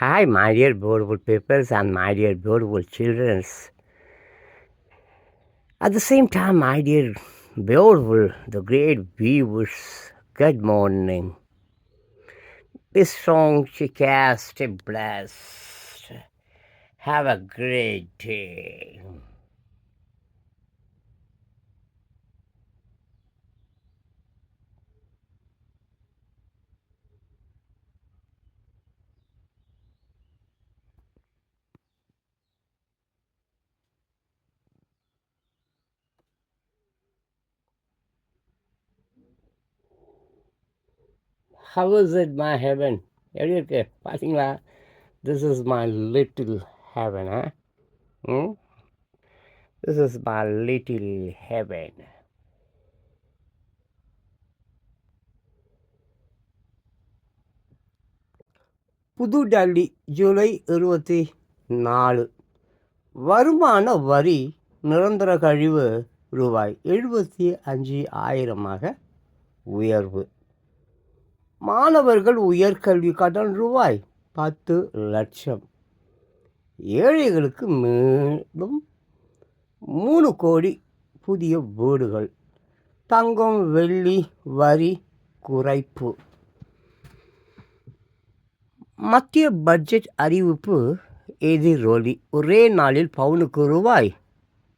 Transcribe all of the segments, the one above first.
Hi, my dear beautiful peoples and my dear beautiful children. At the same time, my dear beautiful, the great viewers, good morning. Be strong, chicken, stay blessed. Have a great day. How is it my heaven எப்படி இருக்கு? பார்த்தீங்களா this is my little heaven ah hmm this is my little heaven புது டெல்லி ஜூலை இருபத்தி நாலு. வருமான வரி நிரந்தர கழிவு ரூபாய் எழுபத்தி அஞ்சு ஆயிரமாக உயர்வு. மாணவர்கள் உயர்கல்வி கடன் ரூபாய் பத்து லட்சம். ஏழைகளுக்கு மேலும் மூணு கோடி புதிய வீடுகள். தங்கம் வெள்ளி வரி குறைப்பு. மத்திய பட்ஜெட் அறிவிப்பு எதிரொலி. ஒரே நாளில் பவுனுக்கு ரூபாய்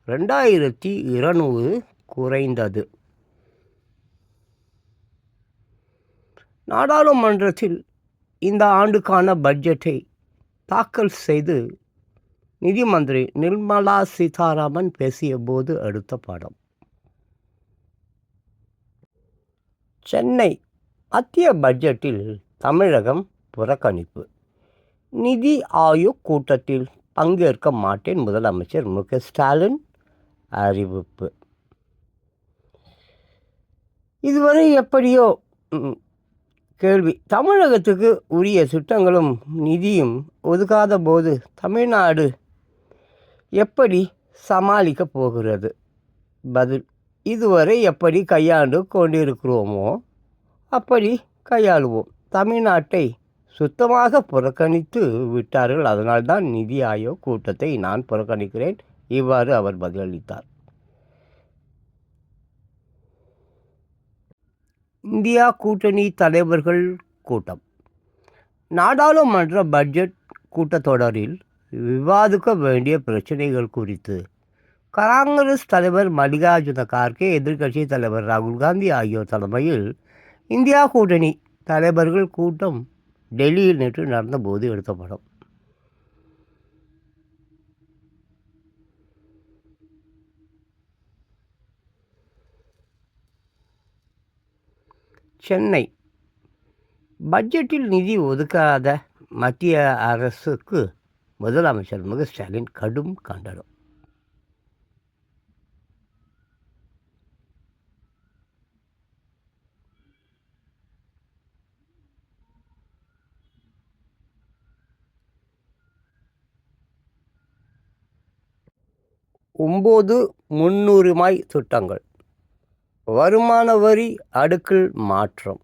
ரெண்டாயிரத்தி இருநூறு குறைந்தது. நாடாளுமன்றத்தில் இந்த ஆண்டுக்கான பட்ஜெட்டை தாக்கல் செய்து நிதி மந்திரி நிர்மலா சீதாராமன் பேசிய போது அடுத்த படம். சென்னை மத்திய பட்ஜெட்டில் தமிழகம் புறக்கணிப்பு. நிதி ஆயோக் கூட்டத்தில் பங்கேற்க மாட்டேன் முதலமைச்சர் மு. க. ஸ்டாலின் அறிவிப்பு. இதுவரை எப்படியோ கேள்வி. தமிழகத்துக்கு உரிய திட்டங்களும் நிதியும் ஒதுக்காத போது தமிழ்நாடு எப்படி சமாளிக்கப் போகிறது? பதில் இதுவரை எப்படி கையாண்டு கொண்டிருக்கிறோமோ அப்படி கையாளுவோம். தமிழ்நாட்டை சுத்தமாக புறக்கணித்து விட்டார்கள். அதனால்தான் நிதி ஆயோக் கூட்டத்தை நான் புறக்கணிக்கிறேன். இவ்வாறு அவர் பதிலளித்தார். இந்தியா கூட்டணி தலைவர்கள் கூட்டம். நாடாளுமன்ற பட்ஜெட் கூட்டத்தொடரில் விவாதிக்க வேண்டிய பிரச்சனைகள் குறித்து காங்கிரஸ் தலைவர் மல்லிகார்ஜுன கார்கே எதிர்க்கட்சி தலைவர் ராகுல் காந்தி ஆகியோர் தலைமையில் இந்தியா கூட்டணி தலைவர்கள் கூட்டம் டெல்லியில் நேற்று நடந்தபோது எடுத்த படம் சென்னை. பட்ஜெட்டில் நிதி ஒதுக்காத மத்திய அரசுக்கு முதலமைச்சர் மு. ஸ்டாலின் கடும் கண்டனம். ஒம்பது முன்னுரிமை திட்டங்கள். வருமான வரி அடுக்கல் மாற்றம்.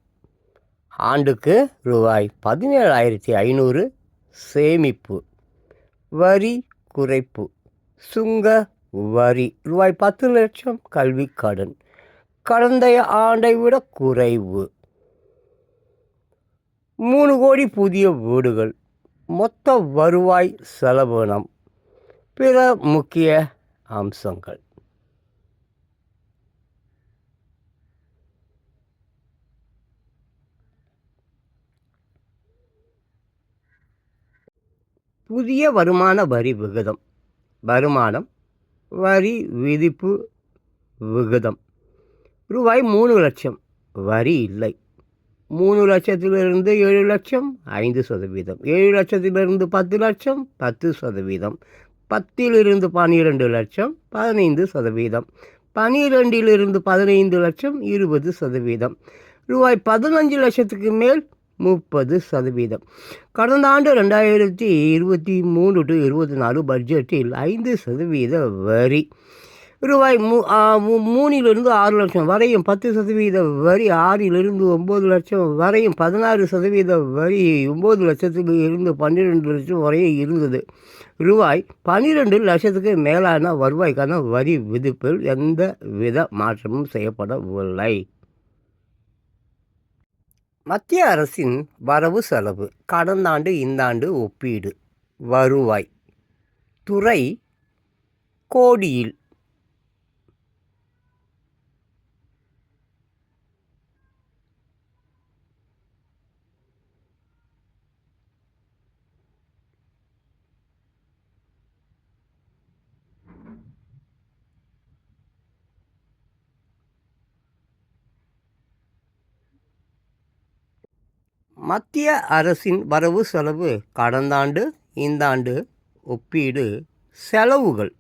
ஆண்டுக்கு ரூபாய் பதினேழாயிரத்தி ஐநூறு சேமிப்பு. வரி குறைப்பு. சுங்க வரி ரூபாய் பத்து லட்சம் கல்வி கடன். கடந்த ஆண்டை விட குறைவு. மூணு கோடி புதிய வீடுகள். மொத்த வருவாய் செலவினம். பிற முக்கிய அம்சங்கள். புதிய வருமான வரி விகிதம். வருமானம் வரி விதிப்பு விகிதம். ரூபாய் மூணு லட்சம் வரி இல்லை. மூணு லட்சத்திலிருந்து ஏழு லட்சம் ஐந்து சதவீதம். ஏழு லட்சத்திலிருந்து பத்து லட்சம் பத்து சதவீதம். பத்திலிருந்து பன்னிரெண்டு லட்சம் பதினைந்து சதவீதம். பனிரெண்டிலிருந்து பதினைந்து லட்சம் இருபது சதவீதம். ரூபாய் பதினஞ்சு லட்சத்துக்கு மேல் முப்பது சதவீதம். கடந்த ஆண்டு ரெண்டாயிரத்தி இருபத்தி மூணு டு இருபத்தி நாலு பட்ஜெட்டில் ஐந்து சதவீத வரி. ரூபாய் மூ மூணிலிருந்து ஆறு லட்சம் வரையும் பத்து சதவீத வரி ஆறிலிருந்து ஒம்பது லட்சம் வரையும் பதினாறு சதவீத வரி ஒம்பது லட்சத்தில் இருந்து பன்னிரெண்டு லட்சம் வரையும் இருந்தது. ரூபாய் பன்னிரெண்டு லட்சத்துக்கு மேலான வருவாய்க்கான வரி விதிப்பில் எந்த வித மாற்றமும் செய்யப்படவில்லை. மத்திய அரசின் வரவு செலவு கடந்த ஆண்டு இந்த ஆண்டு ஒப்பீடு. வருவாய். துறை கோடியில் மத்திய அரசின் வரவு செலவு கடந்த ஆண்டு இந்த ஆண்டு ஒப்பீடு செலவுகள்.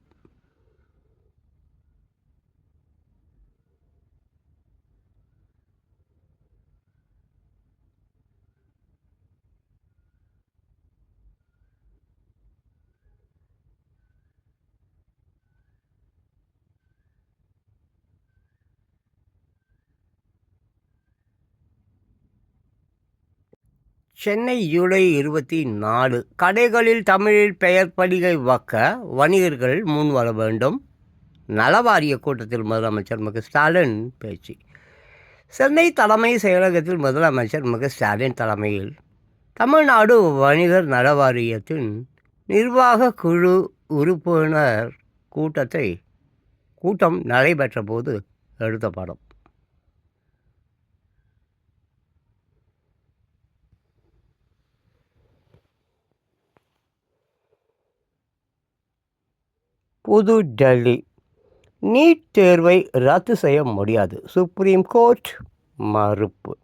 சென்னை ஜூலை இருபத்தி நாலு கடைகளில் தமிழில் பெயர் படிகை வைக்க வணிகர்கள் முன் வர வேண்டும். நலவாரிய கூட்டத்தில் முதலமைச்சர் மு. ஸ்டாலின் பேச்சு. சென்னை தலைமை செயலகத்தில் முதலமைச்சர் மு. ஸ்டாலின் தலைமையில் தமிழ்நாடு வணிகர் நல வாரியத்தின் நிர்வாக குழு உறுப்பினர் கூட்டத்தை கூட்டம் நடைபெற்ற போது எடுத்த படம். புது டெல்லி. நீட் தேர்வை ரத்து செய்ய முடியாது. சுப்ரீம் கோர்ட் மறுப்பு.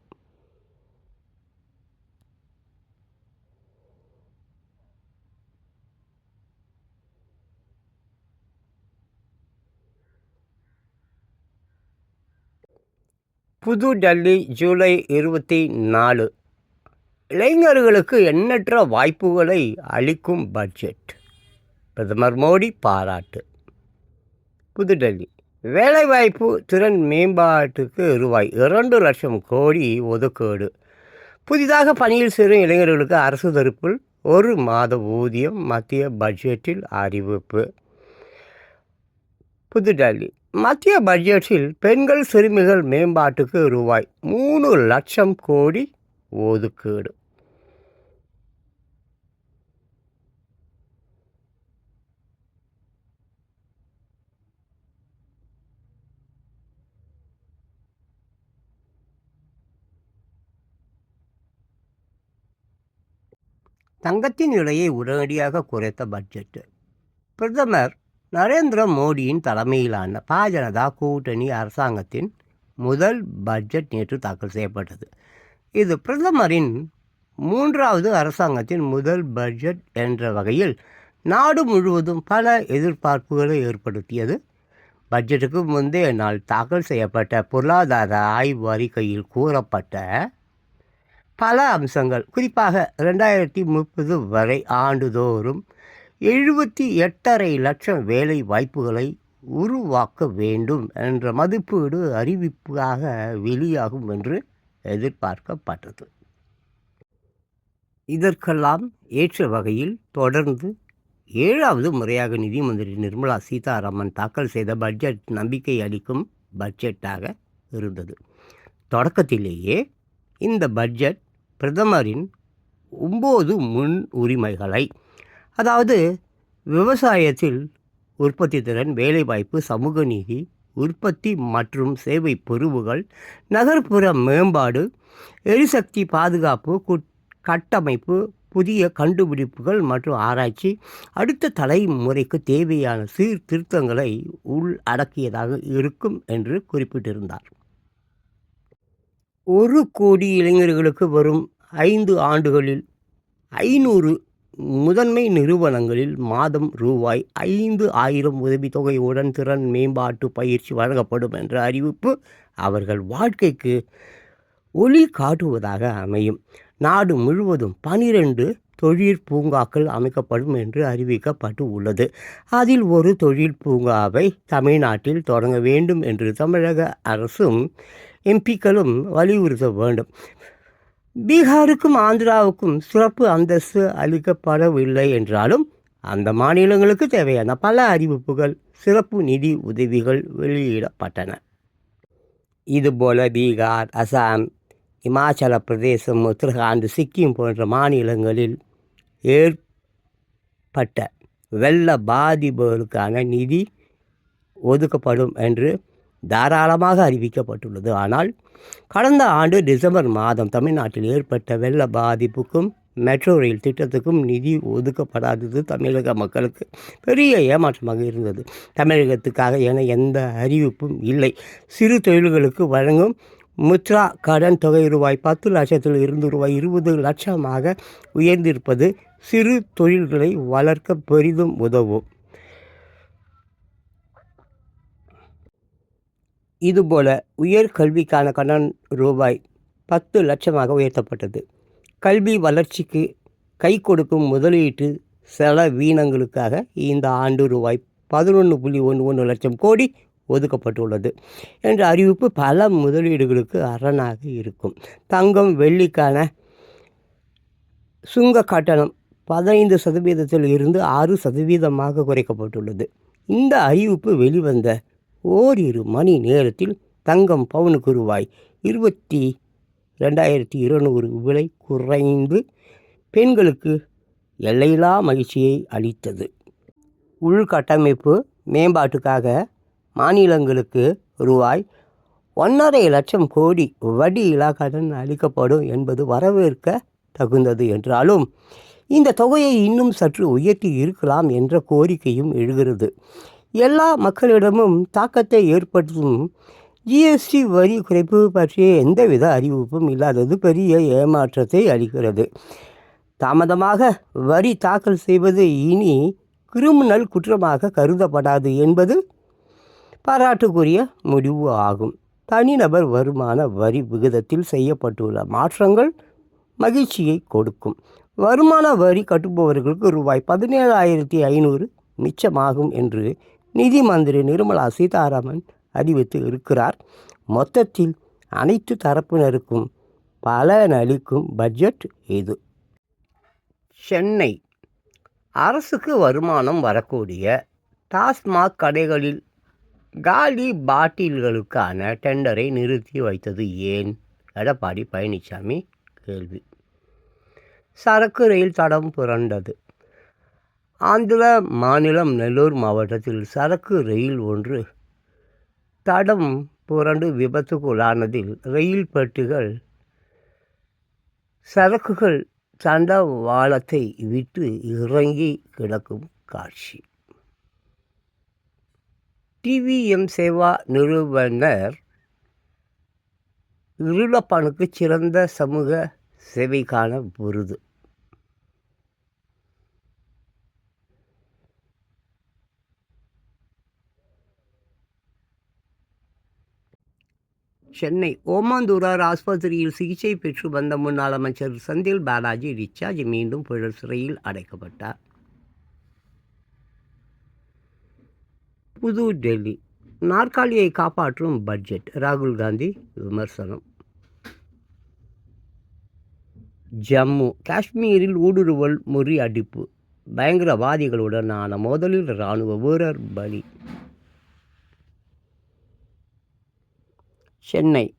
புது டெல்லி ஜூலை இருபத்தி நாலு. இளைஞர்களுக்கு எண்ணற்ற வாய்ப்புகளை அளிக்கும் பட்ஜெட். பிரதமர் மோடி பாராட்டு. புதுடெல்லி. வேலைவாய்ப்பு திறன் மேம்பாட்டுக்கு ரூபாய் இரண்டு லட்சம் கோடி ஒதுக்கீடு. புதிதாக பணியில் சேரும் இளைஞர்களுக்கு அரசு தரப்பில் ஒரு மாத ஊதியம் மத்திய பட்ஜெட்டில் அறிவிப்பு. புதுடெல்லி. மத்திய பட்ஜெட்டில் பெண்கள் சிறுமிகள் மேம்பாட்டுக்கு ரூபாய் மூணு லட்சம் கோடி ஒதுக்கீடு. தங்கத்தின் விலையை உடனடியாக குறைத்த பட்ஜெட் பிரதமர் நரேந்திர மோடியின் தலைமையிலான பாஜனதா கூட்டணி அரசாங்கத்தின் முதல் பட்ஜெட் நேற்று தாக்கல் செய்யப்பட்டது. இது பிரதமரின் மூன்றாவது அரசாங்கத்தின் முதல் பட்ஜெட் என்ற வகையில் நாடு முழுவதும் பல எதிர்பார்ப்புகளை ஏற்படுத்தியது. பட்ஜெட்டுக்கு முந்தைய நாள் தாக்கல் செய்யப்பட்ட பொருளாதார ஆய்வு அறிக்கையில் கூறப்பட்ட பல அம்சங்கள். குறிப்பாக ரெண்டாயிரத்தி முப்பது வரை ஆண்டுதோறும் எழுபத்தி எட்டரை லட்சம் வேலை வாய்ப்புகளை உருவாக்க வேண்டும் என்ற மதிப்பீடு அறிவிப்பாக வெளியாகும் என்று எதிர்பார்க்கப்பட்டது. இதற்கெல்லாம் ஏற்ற வகையில் தொடர்ந்து ஏழாவது முறையாக நிதி மந்திரி நிர்மலா சீதாராமன் தாக்கல் செய்த பட்ஜெட் நம்பிக்கை அளிக்கும் பட்ஜெட்டாக இருந்தது. தொடக்கத்திலேயே இந்த பட்ஜெட் பிரதமரின் ஒம்பது முன் உரிமைகளை அதாவது விவசாயத்தில் உற்பத்தி திறன் வேலைவாய்ப்பு சமூக நீதி உற்பத்தி மற்றும் சேவை பொறுவுகள் நகர்ப்புற மேம்பாடு எரிசக்தி பாதுகாப்பு குட்- கட்டமைப்பு புதிய கண்டுபிடிப்புகள் மற்றும் ஆராய்ச்சி அடுத்த தலைமுறைக்கு தேவையான சீர்திருத்தங்களை உள்ளடக்கியதாக இருக்கும் என்று குறிப்பிட்டிருந்தார். ஒரு கோடி இளைஞர்களுக்கு வரும் ஐந்து ஆண்டுகளில் ஐநூறு முதன்மை நிறுவனங்களில் மாதம் ரூபாய் ஐந்து ஆயிரம் உதவித்தொகையுடன் திறன் மேம்பாட்டு பயிற்சி வழங்கப்படும் என்ற அறிவிப்பு அவர்கள் வாழ்க்கைக்கு ஒளி காட்டுவதாக அமையும். நாடு முழுவதும் பனிரெண்டு தொழில் பூங்காக்கள் அமைக்கப்படும் என்று அறிவிக்கப்பட்டு உள்ளது. அதில் ஒரு தொழில் பூங்காவை தமிழ்நாட்டில் தொடங்க வேண்டும் என்று தமிழக அரசும் எம்பிக்களும் வலியுறுத்த வேண்டும். பீகாருக்கும் ஆந்திராவுக்கும் சிறப்பு அந்தஸ்து அளிக்கப்படவில்லை என்றாலும் அந்த மாநிலங்களுக்கு தேவையான பல அறிவிப்புகள் சிறப்பு நிதி உதவிகள் வெளியிடப்பட்டன. இதுபோல பீகார் அசாம் இமாச்சல பிரதேசம் உத்தரகாண்ட் சிக்கிம் போன்ற மாநிலங்களில் ஏற்பட்ட வெள்ள பாதிப்புகளுக்கான நிதி ஒதுக்கப்படும் என்று தாராளமாக அறிவிக்கப்பட்டுள்ளது. ஆனால் கடந்த ஆண்டு டிசம்பர் மாதம் தமிழ்நாட்டில் ஏற்பட்ட வெள்ள பாதிப்புக்கும் மெட்ரோ ரயில் திட்டத்துக்கும் நிதி ஒதுக்கப்படாதது தமிழக மக்களுக்கு பெரிய ஏமாற்றமாக இருந்தது. தமிழகத்துக்காக என எந்த அறிவிப்பும் இல்லை. சிறு தொழில்களுக்கு வழங்கும் முத்ரா கடன் தொகை ரூபாய் பத்து லட்சத்தில் இருந்து ரூபாய் இருபது லட்சமாக உயர்ந்திருப்பது சிறு தொழில்களை வளர்க்க பெரிதும் உதவும். இதுபோல உயர்கல்விக்கான கடன் ரூபாய் பத்து லட்சமாக உயர்த்தப்பட்டது. கல்வி வளர்ச்சிக்கு கை கொடுக்கும் முதலீட்டு செலவீனங்களுக்காக இந்த ஆண்டு ரூபாய் பதினொன்று புள்ளி ஒன்று ஒன்று லட்சம் கோடி ஒதுக்கப்பட்டுள்ளது என்ற அறிவிப்பு பல முதலீடுகளுக்கு அரணாக இருக்கும். தங்கம் வெள்ளிக்கான சுங்க கட்டணம் பதினைந்து சதவீதத்தில் இருந்து ஆறு சதவீதமாக குறைக்கப்பட்டுள்ளது. இந்த அறிவிப்பு வெளிவந்த ஓரிரு மணி நேரத்தில் தங்கம் பவுனுக்கு ரூபாய் இருபத்தி ரெண்டாயிரத்தி இருநூறு விலை குறைந்து பெண்களுக்கு எல்லையில்லா மகிழ்ச்சியை அளித்தது. உள்கட்டமைப்பு மேம்பாட்டுக்காக மாநிலங்களுக்கு ரூபாய் ஒன்றரை லட்சம் கோடி வட்டியில்லா கடன் அளிக்கப்படும் என்பது வரவேற்க தகுந்தது என்றாலும் இந்த தொகையை இன்னும் சற்று உயர்த்தி இருக்கலாம் என்ற கோரிக்கையும் எழுகிறது. எல்லா மக்களிடமும் தாக்கத்தை ஏற்படுத்தும் ஜிஎஸ்டி வரி குறைப்பு பற்றிய எந்தவித அறிவிப்பும் இல்லாதது பெரிய ஏமாற்றத்தை அளிக்கிறது. தாமதமாக வரி தாக்கல் செய்வது இனி கிரிமினல் குற்றமாக கருதப்படாது என்பது பாராட்டுக்குரிய முடிவு ஆகும். தனிநபர் வருமான வரி விகிதத்தில் செய்யப்பட்டுள்ள மாற்றங்கள் மகிழ்ச்சியை கொடுக்கும். வருமான வரி கட்டுபவர்களுக்கு ரூபாய் பதினேழாயிரத்தி ஐநூறு மிச்சமாகும் என்று நிதி மந்திரி நிர்மலா சீதாராமன் அறிவித்து இருக்கிறார். மொத்தத்தில் அனைத்து தரப்பினருக்கும் பலனளிக்கும் பட்ஜெட் இது. சென்னை அரசுக்கு வருமானம் வரக்கூடிய டாஸ்மாக் கடைகளில் காலி பாட்டில்களுக்கான டெண்டரை நிறுத்தி வைத்தது ஏன்? எடப்பாடி பழனிசாமி கேள்வி. சரக்கு ரயில் தடம் புரண்டது. ஆந்திர மாநிலம் நெல்லூர் மாவட்டத்தில் சரக்கு ரயில் ஒன்று தடம் புரண்டு விபத்துக்குள்ளானதில் ரயில் பெட்டிகள் சரக்குகள் தண்டவாளத்தை விட்டு இறங்கி கிடக்கும் காட்சி. டிவிஎம் சேவா நிறுவனர் இருளப்பனுக்கு சிறந்த சமூக சேவைக்கான விருது. சென்னை ஓமாந்தூரார் ஆஸ்பத்திரியில் சிகிச்சை பெற்று வந்த முன்னாள் அமைச்சர் செந்தில் பாலாஜி டிஸ்சார்ஜ் மீண்டும் புழல் சிறையில் அடைக்கப்பட்டார். புது டெல்லி நாற்காலியை காப்பாற்றும் பட்ஜெட் ராகுல் காந்தி விமர்சனம். ஜம்மு காஷ்மீரில் ஊடுருவல் முறியடிப்பு பயங்கரவாதிகளுடனான மோதலில் இராணுவ வீரர் பலி. சென்னை.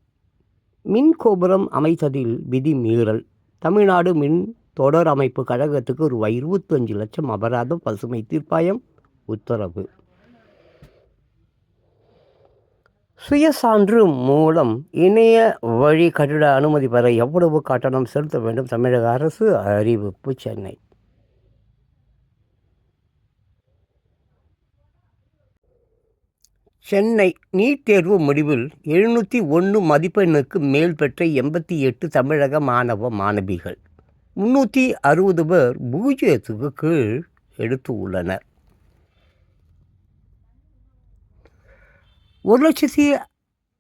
மின் கோபுரம் அமைத்ததில் விதி மீறல். தமிழ்நாடு மின் தொடர் அமைப்பு கழகத்துக்கு ரூபாய் இருபத்தஞ்சு லட்சம் அபராதம் பசுமை தீர்ப்பாயம் உத்தரவு. சுயசான்று மூலம் இணைய வழி கட்டிட அனுமதி பெற எவ்வளவு கட்டணம் செலுத்த வேண்டும்? தமிழக அரசு அறிவிப்பு சென்னை. சென்னை நீட் தேர்வு முடிவில் எழுநூற்றி ஒன்று மதிப்பெண்ணுக்கு மேல் பெற்ற எண்பத்தி எட்டு தமிழக மாணவ மாணவிகள். முன்னூற்றி அறுபது பேர் பூஜ்ஜியத்துக்கு கீழ் எடுத்து உள்ளனர். ஒரு லட்சத்தி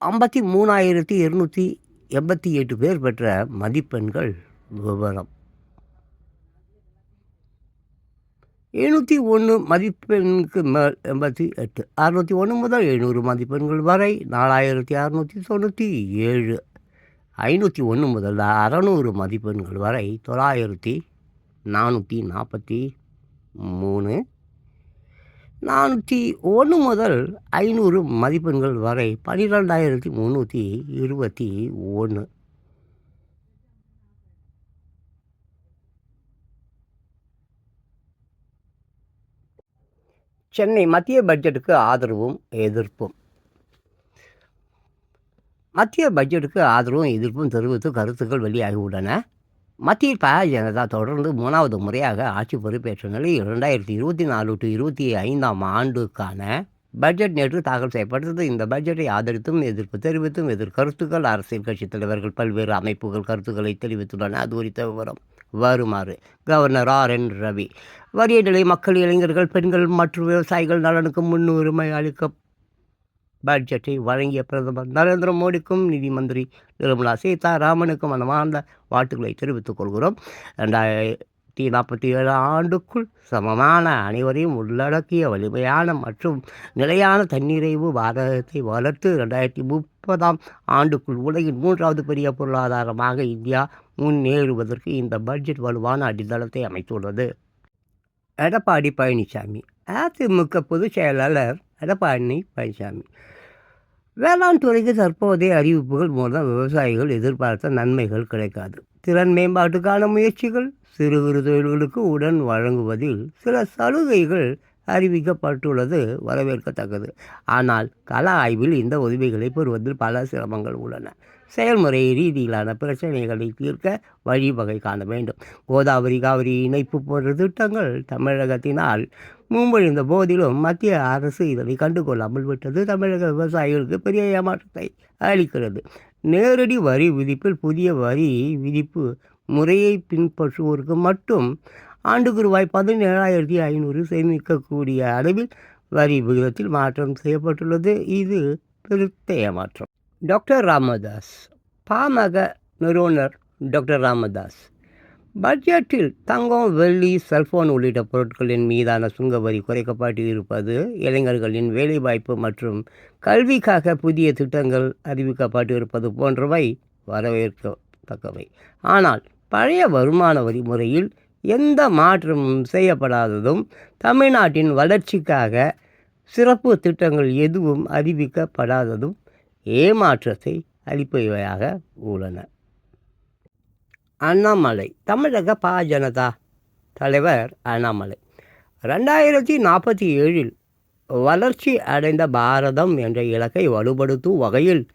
ஐம்பத்தி மூணாயிரத்தி இருநூற்றி எண்பத்தி எட்டு பேர் பெற்ற மதிப்பெண்கள் விவரம். எழுநூற்றி ஒன்று மதிப்பெண்ணுக்கு மேல் எண்பத்தி எட்டு. அறுநூற்றி ஒன்று முதல் எழுநூறு மதிப்பெண்கள் வரை நாலாயிரத்தி அறநூற்றி தொண்ணூற்றி ஏழு. ஐநூற்றி ஒன்று முதல் அறநூறு மதிப்பெண்கள் வரை தொள்ளாயிரத்தி நானூற்றி நாற்பத்தி மூணு. நானூற்றி ஒன்று முதல் ஐநூறு மதிப்பெண்கள் வரை பன்னிரெண்டாயிரத்தி முந்நூற்றி இருபத்தி ஒன்று சென்னை மத்திய பட்ஜெட்டுக்கு ஆதரவும் எதிர்ப்பும். மத்திய பட்ஜெட்டுக்கு ஆதரவும் எதிர்ப்பும் தெரிவித்து கருத்துக்கள் வெளியாகியுள்ளன. மத்திய பாரதிய ஜனதா தொடர்ந்து மூணாவது முறையாக ஆட்சி பொறுப்பேற்ற நிலையில் இரண்டாயிரத்தி இருபத்தி நாலு டு இருபத்தி ஐந்தாம் ஆண்டுக்கான பட்ஜெட் நேற்று தாக்கல் செய்யப்பட்டது. இந்த பட்ஜெட்டை ஆதரித்தும் எதிர்ப்பு தெரிவித்தும் எதிர்கருத்துக்கள் அரசியல் கட்சித் தலைவர்கள் பல்வேறு அமைப்புகள் கருத்துக்களை தெரிவித்துள்ளன. அது குறித்த விவரம். வருமாறு. Governor R. என். ரவி. வறிய நிலை மக்கள் இளைஞர்கள் பெண்கள் மற்றும் விவசாயிகள் நலனுக்கு முன்னுரிமை அளிக்க பட்ஜெட்டை வழங்கிய பிரதமர் நரேந்திர மோடிக்கும் நிதி மந்திரி நிர்மலா சீதாராமனுக்கும் மனமார்ந்த வாழ்த்துக்களை தெரிவித்துக் கொள்கிறோம். ரெண்டாயிரத்தி நாற்பத்தி ஏழு ஆண்டுக்குள் சமமான அனைவரையும் உள்ளடக்கிய வலிமையான மற்றும் நிலையான தன்னிறைவு பாரதத்தை வளர்த்து ரெண்டாயிரத்தி முப்பதாம் ஆண்டுக்குள் உலகின் மூன்றாவது பெரிய பொருளாதாரமாக இந்தியா முன்னேறுவதற்கு இந்த பட்ஜெட் வலுவான அடித்தளத்தை அமைத்துள்ளது. எடப்பாடி பழனிசாமி அதிமுக பொதுச் செயலாளர் எடப்பாடி பழனிசாமி. வேளாண் துறைக்கு தற்போதைய அறிவிப்புகள் மூலம் விவசாயிகள் எதிர்பார்த்த நன்மைகள் கிடைக்காது. திறன் மேம்பாட்டுக்கான முயற்சிகள் சிறு குறு தொழில்களுக்கு உடன் வழங்குவதில் சில சலுகைகள் அறிவிக்கப்பட்டுள்ளது வரவேற்கத்தக்கது. ஆனால் கள ஆய்வில் இந்த உதவிகளை பெறுவதில் பல சிரமங்கள் உள்ளன. செயல்முறை ரீதியிலான பிரச்சனைகளை தீர்க்க வழிவகை காண வேண்டும். கோதாவரி காவிரி இணைப்பு போன்ற திட்டங்கள் தமிழகத்தினால் முன்மொழிந்த போதிலும் மத்திய அரசு இதனை கண்டுகொள்ளாமல் விட்டது. தமிழக விவசாயிகளுக்கு பெரிய ஏமாற்றத்தை அளிக்கிறது. நேரடி வரி விதிப்பில் புதிய வரி விதிப்பு முறையை பின்பற்றுவோருக்கு மட்டும் ஆண்டுக்கு ரூபாய் பதினேழாயிரத்தி ஐநூறு சேமிக்கக்கூடிய அளவில் வரி விகிதத்தில் மாற்றம் செய்யப்பட்டுள்ளது. இது பெருத்த ஏமாற்றம் டாக்டர் ராமதாஸ் பாமக நிறுவனர் டாக்டர் ராமதாஸ் பட்ஜெட்டில் தங்கம் வெள்ளி செல்போன் உள்ளிட்ட பொருட்களின் மீதான சுங்க வரி குறைக்கப்பட்டு இருப்பது இளைஞர்களின் வேலைவாய்ப்பு மற்றும் கல்விக்காக புதிய திட்டங்கள் அறிவிக்கப்பட்டு இருப்பது போன்றவை வரவேற்கத்தக்கவை. ஆனால் பழைய வருமான வரி முறையில் எந்த மாற்றமும் செய்யப்படாததும் தமிழ்நாட்டின் வளர்ச்சிக்காக சிறப்பு திட்டங்கள் எதுவும் அறிவிக்கப்படாததும் ஏமாற்றத்தை அளிப்பவையாக உள்ளன. அண்ணாமலை தமிழக பா. ஜனதா தலைவர் அண்ணாமலை. ரெண்டாயிரத்தி நாற்பத்தி ஏழில் வளர்ச்சி அடைந்த பாரதம் என்ற இலக்கை வலுப்படுத்தும் வகையில்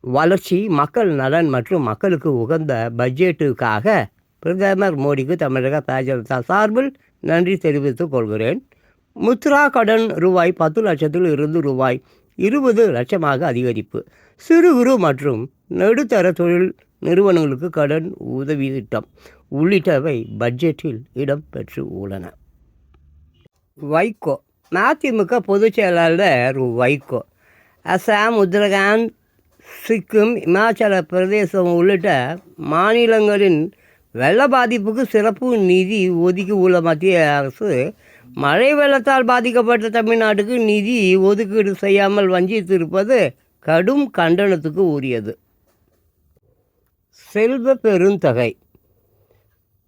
வளர்ச்சி மக்கள் நலன் மற்றும் மக்களுக்கு உகந்த பட்ஜெட்டுக்காக பிரதமர் மோடிக்கு தமிழக பாஜக சார்பில் நன்றி தெரிவித்துக் கொள்கிறேன். முத்ரா கடன் ரூபாய் பத்து லட்சத்தில் இருந்து ரூபாய் இருபது லட்சமாக அதிகரிப்பு. சிறு குறு மற்றும் நடுத்தர தொழில் நிறுவனங்களுக்கு கடன் உதவி திட்டம் உள்ளிட்டவை பட்ஜெட்டில் இடம்பெற்று உள்ளன. வைகோ மதிமுக பொதுச் செயலாளர் வைகோ அசாம் உத்தரகாண்ட் சிக்கிம் இமாச்சல பிரதேசம் உள்ளிட்ட மாநிலங்களின் வெள்ள பாதிப்புக்கு சிறப்பு நிதி ஒதுக்கி உள்ள மத்திய அரசு மழை வெள்ளத்தால் பாதிக்கப்பட்ட தமிழ்நாட்டுக்கு நிதி ஒதுக்கீடு செய்யாமல் வஞ்சித்திருப்பது கடும் கண்டனத்துக்கு உரியது. செல்வ பெருந்தகை.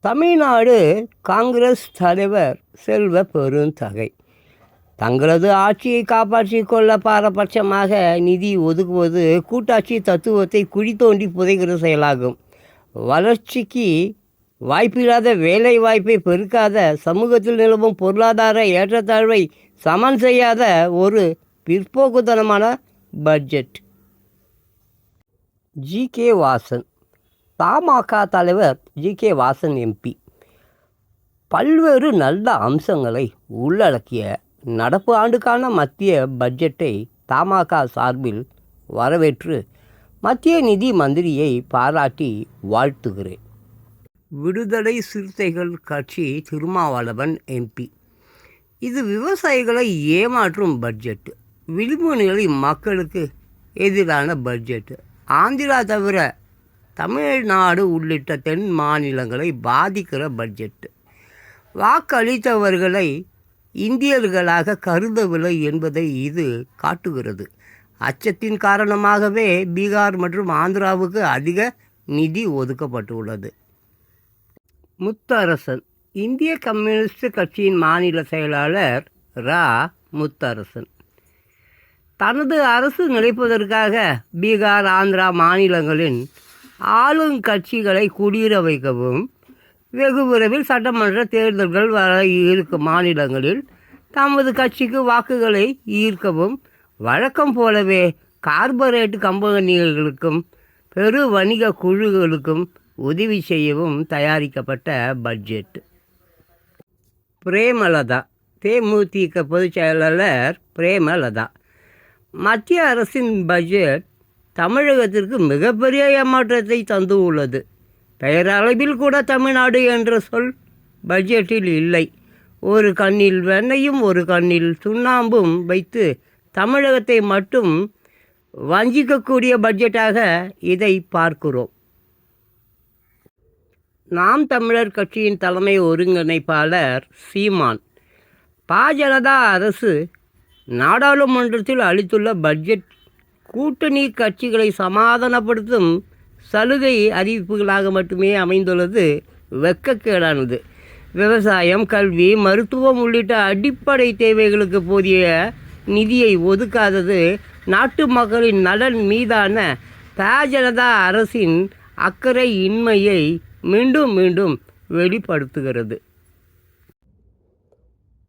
தமிழ்நாடு காங்கிரஸ் தலைவர் செல்வ பெருந்தகை. தங்களது ஆட்சியை காப்பாற்றிக் கொள்ள பாரபட்சமாக நிதி ஒதுக்குவது கூட்டாட்சி தத்துவத்தை குழி தோண்டி புதைகிற செயலாகும். வளர்ச்சிக்கு வாய்ப்பில்லாத வேலை வாய்ப்பை பெருக்காத சமூகத்தில் நிலவும் பொருளாதார ஏற்றத்தாழ்வை சமன் செய்யாத ஒரு பிற்போக்குத்தனமான பட்ஜெட். ஜி. கே. வாசன் பாமக தலைவர் ஜி. கே. வாசன் எம்பி பல்வேறு நல்ல அம்சங்களை உள்ளடக்கிய நடப்பு ஆண்டுக்கான மத்திய பட்ஜெட்டை தமாக சார்பில் வரவேற்று மத்திய நிதி மந்திரியை பாராட்டி வாழ்த்துகிறேன். விடுதலை சிறுத்தைகள் கட்சி திருமாவளவன் எம்பி. இது விவசாயிகளை ஏமாற்றும் பட்ஜெட் விளிம்பு நிலை மக்களுக்கு எதிரான பட்ஜெட் ஆந்திரா தவிர தமிழ்நாடு உள்ளிட்ட தென் மாநிலங்களை பாதிக்கிற பட்ஜெட் வாக்களித்தவர்களை இந்தியர்களாக கருதவில்லை என்பதை இது காட்டுகிறது. அச்சத்தின் காரணமாகவே பீகார் மற்றும் ஆந்திராவுக்கு அதிக நிதி ஒதுக்கப்பட்டுள்ளது. முத்தரசன். இந்திய கம்யூனிஸ்ட் கட்சியின் மாநில செயலாளர் ரா. முத்தரசன். தனது அரசு நிலைப்பதற்காக பீகார் ஆந்திரா மாநிலங்களின் ஆளும் கட்சிகளை குடியேற வைக்கவும் வெகு விரைவில் சட்டமன்ற தேர்தல்கள் வர இருக்கும் மாநிலங்களில் தமது கட்சிக்கு வாக்குகளை ஈர்க்கவும் வழக்கம் போலவே கார்பரேட் கம்பெனிகளுக்கும் பெரு வணிக குழுக்களுக்கும் உதவி செய்யவும் தயாரிக்கப்பட்ட பட்ஜெட். பிரேமலதா தேமுதிக பொதுச் செயலாளர் பிரேமலதா. மத்திய அரசின் பட்ஜெட் தமிழகத்திற்கு மிகப்பெரிய ஏமாற்றத்தை தந்து உள்ளது பெயரளவில் கூட தமிழ்நாடு என்ற சொல் பட்ஜெட்டில் இல்லை. ஒரு கண்ணில் வெண்ணையும் ஒரு கண்ணில் சுண்ணாம்பும் வைத்து தமிழகத்தை மட்டும் வஞ்சிக்கக்கூடிய பட்ஜெட்டாக இதை பார்க்கிறோம். நாம் தமிழர் கட்சியின் தலைமை ஒருங்கிணைப்பாளர் சீமான் பாஜனதா அரசு நாடாளுமன்றத்தில் அளித்துள்ள பட்ஜெட் கூட்டணி கட்சிகளை சமாதானப்படுத்தும் சலுகை அறிவிப்புகளாக மட்டுமே அமைந்துள்ளது. வெக்கக்கேடானது. விவசாயம் கல்வி மருத்துவம் உள்ளிட்ட அடிப்படை தேவைகளுக்கு போதிய நிதியை ஒதுக்காதது நாட்டு மக்களின் நலன் மீதான பாஜனதா அரசின் அக்கறை இன்மையை மீண்டும் மீண்டும் வெளிப்படுத்துகிறது.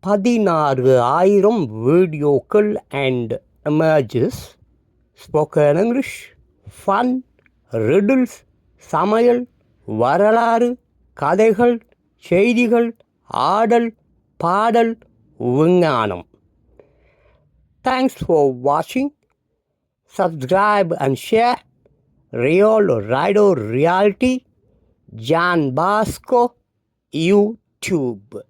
பதினாறு ஆயிரம் வீடியோக்கள் and images spoken English fun riddles சமையல் வரலாறு கதைகள் செய்திகள் ஆடல் பாடல் விஞ்ஞானம். Thanks for watching. Subscribe and share. Real Rider Reality, Jan Basco, YouTube.